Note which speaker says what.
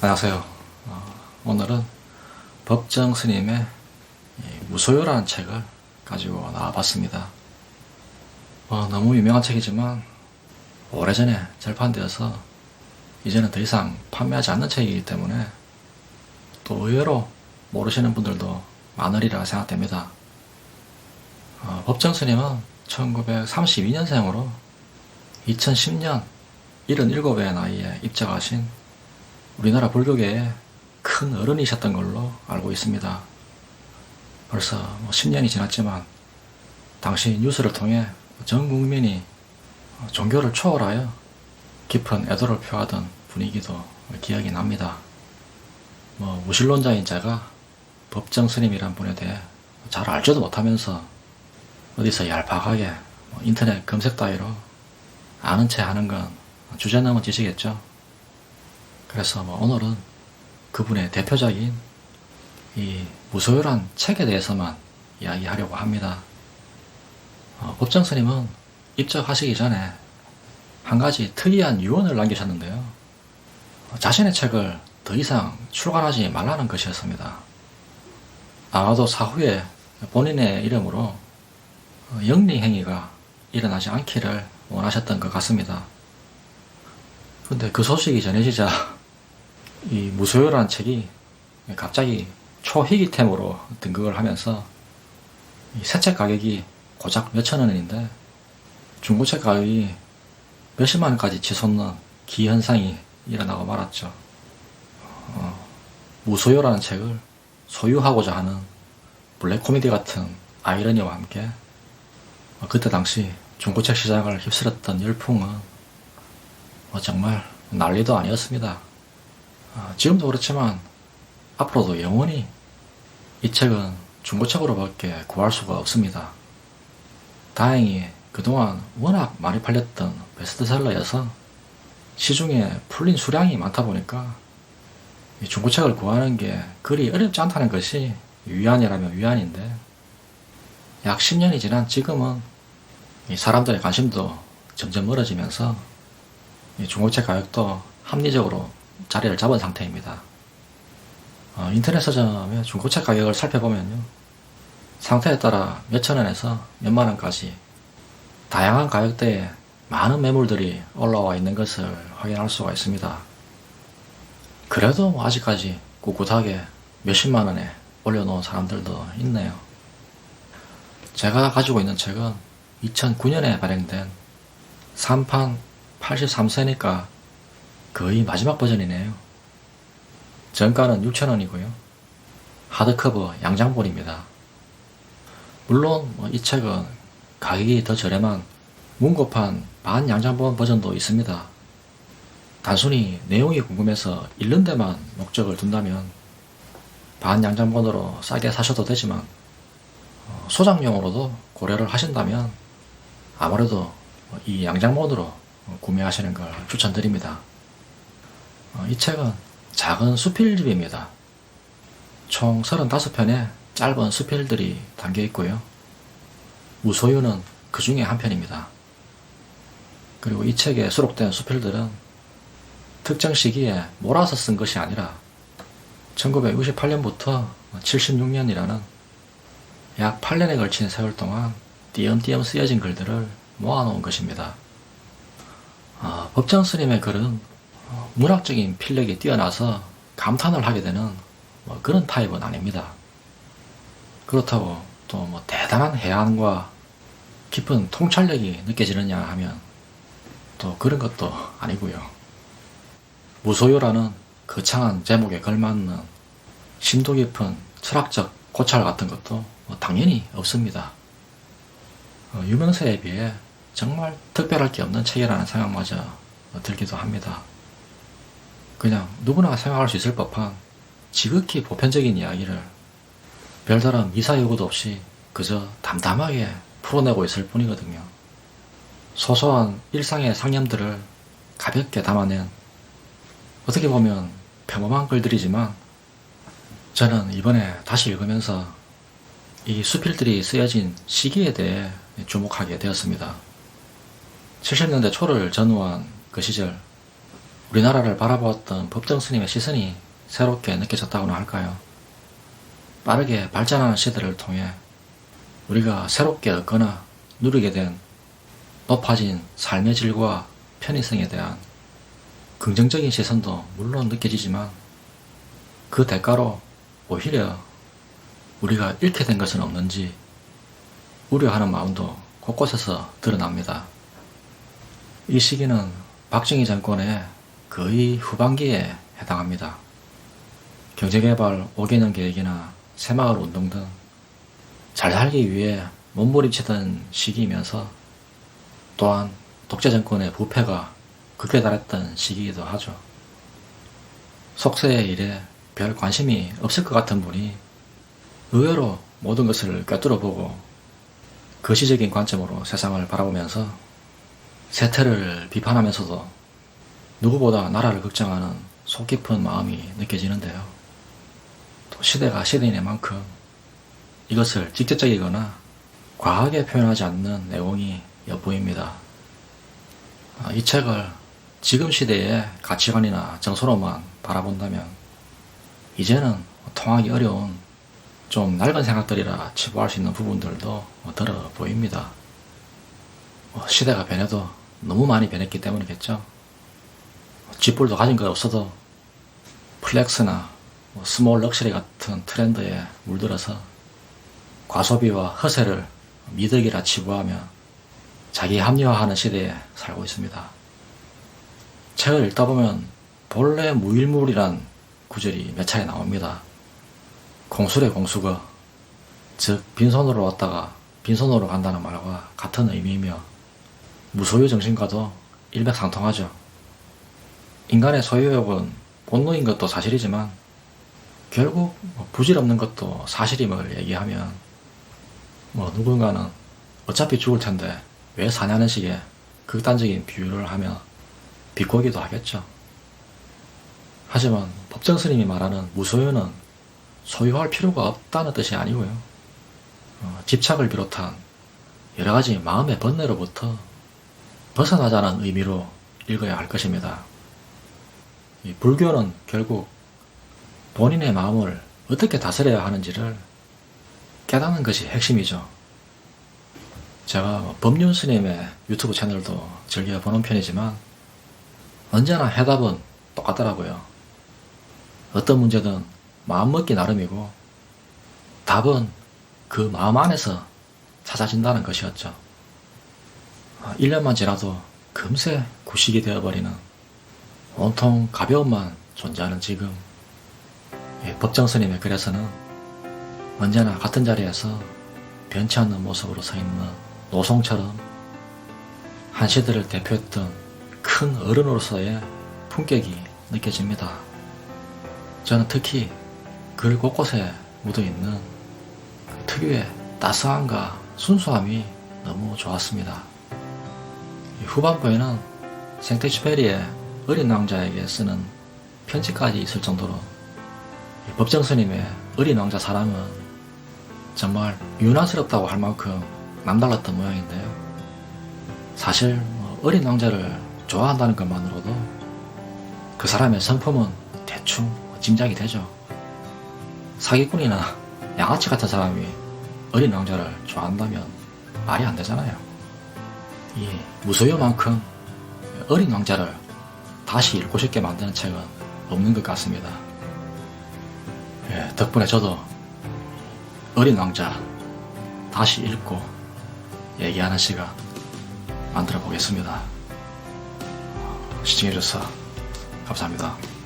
Speaker 1: 안녕하세요. 어, 오늘은 법정 스님의 이 무소유라는 책을 가지고 나와봤습니다. 어, 너무 유명한 책이지만 오래전에 절판되어서 이제는 더 이상 판매하지 않는 책이기 때문에 또 의외로 모르시는 분들도 많으리라 생각됩니다. 어, 법정 스님은 1932년생으로 2010년 77의 나이에 입적하신 우리나라 불교계의 큰 어른이셨던 걸로 알고 있습니다. 벌써 뭐 10년이 지났지만 당시 뉴스를 통해 전 국민이 종교를 초월하여 깊은 애도를 표하던 분위기도 기억이 납니다. 뭐 무신론자인 제가 법정 스님이란 분에 대해 잘 알지도 못하면서 어디서 얄팍하게 뭐 인터넷 검색 따위로 아는 체 하는 건 주제 넘은 짓이겠죠. 그래서 뭐 오늘은 그분의 대표작인 이 무소유란 책에 대해서만 이야기하려고 합니다. 어, 법정 스님은 입적하시기 전에 한 가지 특이한 유언을 남기셨는데요. 어, 자신의 책을 더 이상 출간하지 말라는 것이었습니다. 아마도 사후에 본인의 이름으로 어, 영리 행위가 일어나지 않기를 원하셨던 것 같습니다. 근데 그 소식이 전해지자 이 무소유라는 책이 갑자기 초희귀템으로 등극을 하면서 새 책 가격이 고작 몇천 원인데 중고책 가격이 몇십만 원까지 치솟는 기현상이 일어나고 말았죠. 어, 무소유라는 책을 소유하고자 하는 블랙 코미디 같은 아이러니와 함께 어, 그때 당시 중고책 시장을 휩쓸었던 열풍은 뭐 정말 난리도 아니었습니다. 어, 지금도 그렇지만 앞으로도 영원히 이 책은 중고책으로밖에 구할 수가 없습니다. 다행히 그동안 워낙 많이 팔렸던 베스트셀러여서 시중에 풀린 수량이 많다 보니까 이 중고책을 구하는 게 그리 어렵지 않다는 것이 위안이라면 위안인데 약 10년이 지난 지금은 이 사람들의 관심도 점점 멀어지면서 이 중고책 가격도 합리적으로 자리를 잡은 상태입니다. 어, 인터넷 서점의 중고책 가격을 살펴보면요. 상태에 따라 몇천 원에서 몇만 원까지 다양한 가격대에 많은 매물들이 올라와 있는 것을 확인할 수가 있습니다. 그래도 뭐 아직까지 꿋꿋하게 몇십만 원에 올려놓은 사람들도 있네요. 제가 가지고 있는 책은 2009년에 발행된 3판 83세니까 거의 마지막 버전이네요. 정가는 6,000원이고요. 하드커버 양장본입니다. 물론 뭐이 책은 가격이 더 저렴한 문고판 반 양장본 버전도 있습니다. 단순히 내용이 궁금해서 읽는 데만 목적을 둔다면 반 양장본으로 싸게 사셔도 되지만 어, 소장용으로도 고려를 하신다면 아무래도 이 양장본으로 구매하시는 걸 추천드립니다. 어, 이 책은 작은 수필집입니다. 총 35편의 짧은 수필들이 담겨 있고요. 무소유는 그 중에 한 편입니다. 그리고 이 책에 수록된 수필들은 특정 시기에 몰아서 쓴 것이 아니라 1968년부터 76년이라는 약 8년에 걸친 세월 동안 띄엄띄엄 쓰여진 글들을 모아놓은 것입니다. 아, 법정 스님의 글은 어, 문학적인 필력이 뛰어나서 감탄을 하게 되는 뭐 그런 타입은 아닙니다. 그렇다고 또 뭐 대단한 해안과 깊은 통찰력이 느껴지느냐 하면 또 그런 것도 아니고요. 무소유라는 거창한 제목에 걸맞는 심도 깊은 철학적 고찰 같은 것도 뭐 당연히 없습니다. 어, 유명세에 비해 정말 특별할 게 없는 책이라는 생각마저 들기도 합니다. 그냥 누구나 생각할 수 있을 법한 지극히 보편적인 이야기를 별다른 미사 요구도 없이 그저 담담하게 풀어내고 있을 뿐이거든요. 소소한 일상의 상념들을 가볍게 담아낸 어떻게 보면 평범한 글들이지만 저는 이번에 다시 읽으면서 이 수필들이 쓰여진 시기에 대해 주목하게 되었습니다. 70년대 초를 전후한 그 시절 우리나라를 바라보았던 법정 스님의 시선이 새롭게 느껴졌다고나 할까요? 빠르게 발전하는 시대를 통해 우리가 새롭게 얻거나 누리게 된 높아진 삶의 질과 편의성에 대한 긍정적인 시선도 물론 느껴지지만 그 대가로 오히려 우리가 잃게 된 것은 없는지 우려하는 마음도 곳곳에서 드러납니다. 이 시기는 박정희 정권의 거의 후반기에 해당합니다. 경제개발 5개년 계획이나 새마을 운동 등 잘 살기 위해 몸부림치던 시기이면서 또한 독재 정권의 부패가 극에 달했던 시기이기도 하죠. 속세의 일에 별 관심이 없을 것 같은 분이 의외로 모든 것을 꿰뚫어 보고 거시적인 관점으로 세상을 바라보면서 세태를 비판하면서도 누구보다 나라를 걱정하는 속 깊은 마음이 느껴지는데요. 또 시대가 시대이만큼 이것을 직접적이거나 과하게 표현하지 않는 내용이 엿보입니다. 아, 이 책을 지금 시대의 가치관이나 정서로만 바라본다면 이제는 통하기 어려운 좀 낡은 생각들이라 치부할 수 있는 부분들도 들어 보입니다. 뭐 시대가 변해도 너무 많이 변했기 때문이겠죠. 쥐뿔도 가진 것 없어도 플렉스나 뭐 스몰 럭셔리 같은 트렌드에 물들어서 과소비와 허세를 미덕이라 치부하며 자기 합리화하는 시대에 살고 있습니다. 책을 읽다 보면 본래 무일물이란 구절이 몇 차례 나옵니다. 공술의 공수거, 즉 빈손으로 왔다가 빈손으로 간다는 말과 같은 의미이며 무소유 정신과도 일맥상통하죠. 인간의 소유욕은 본능인 것도 사실이지만 결국 뭐 부질없는 것도 사실임을 얘기하면 뭐 누군가는 어차피 죽을 텐데 왜 사냐는 식의 극단적인 비유를 하며 비꼬기도 하겠죠. 하지만 법정 스님이 말하는 무소유는 소유할 필요가 없다는 뜻이 아니고요. 어, 집착을 비롯한 여러 가지 마음의 번뇌로부터 벗어나자는 의미로 읽어야 할 것입니다. 이 불교는 결국 본인의 마음을 어떻게 다스려야 하는지를 깨닫는 것이 핵심이죠. 제가 법륜 스님의 유튜브 채널도 즐겨 보는 편이지만 언제나 해답은 똑같더라고요. 어떤 문제든 마음먹기 나름이고 답은 그 마음 안에서 찾아진다는 것이었죠. 1년만 지나도 금세 구식이 되어버리는 온통 가벼움만 존재하는 지금 예, 법정 스님의 글에서는 언제나 같은 자리에서 변치 않는 모습으로 서 있는 노송처럼 한 시대를 대표했던 큰 어른으로서의 품격이 느껴집니다. 저는 특히 글 곳곳에 묻어 있는 그 특유의 따스함과 순수함이 너무 좋았습니다. 후반부에는 생테슈페리의 어린 왕자에게 쓰는 편지까지 있을 정도로 법정 스님의 어린 왕자 사랑은 정말 유난스럽다고 할 만큼 남달랐던 모양인데요. 사실 뭐 어린 왕자를 좋아한다는 것만으로도 그 사람의 성품은 대충 짐작이 되죠. 사기꾼이나 양아치 같은 사람이 어린 왕자를 좋아한다면 말이 안 되잖아요. 이 무소유만큼 어린 왕자를 다시 읽고 싶게 만드는 책은 없는 것 같습니다. 예, 덕분에 저도 어린 왕자 다시 읽고 얘기하는 시간 만들어 보겠습니다. 시청해주셔서 감사합니다.